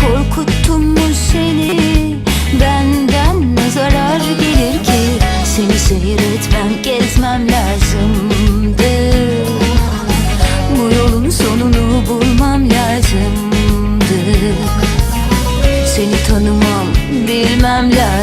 Korkuttum mu seni? Benden ne zarar gelir ki? Seni seyretmem gezmem lazımdı. Bu yolun sonunu bulmam lazımdı. Seni tanımam bilmem lazım.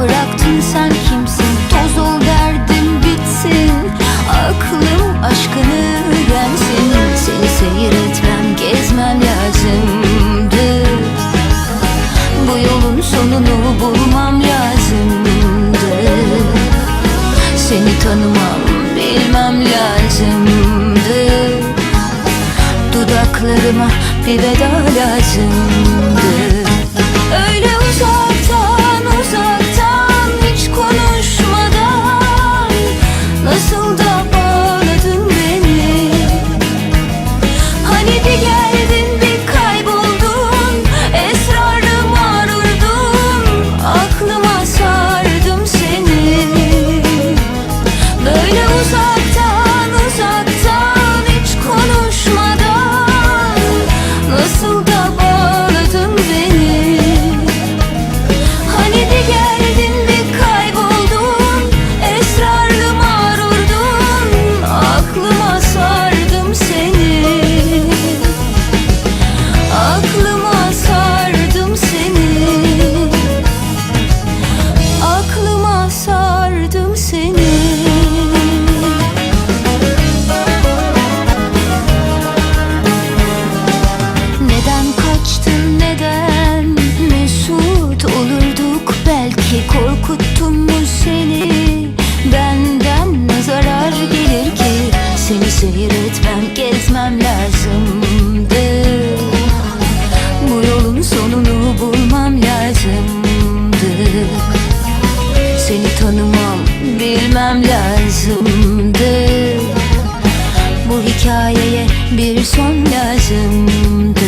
Bıraktın sen kimsin? Toz ol derdim bitsin. Aklım aşkını öğrensin. Seni seyretmem gezmem lazımdı. Bu yolun sonunu bulmam lazımdı. Seni tanımam bilmem lazımdı. Dudaklarıma bir veda lazım. gitmem lazımdı. Bu hikayeye bir son lazımdı.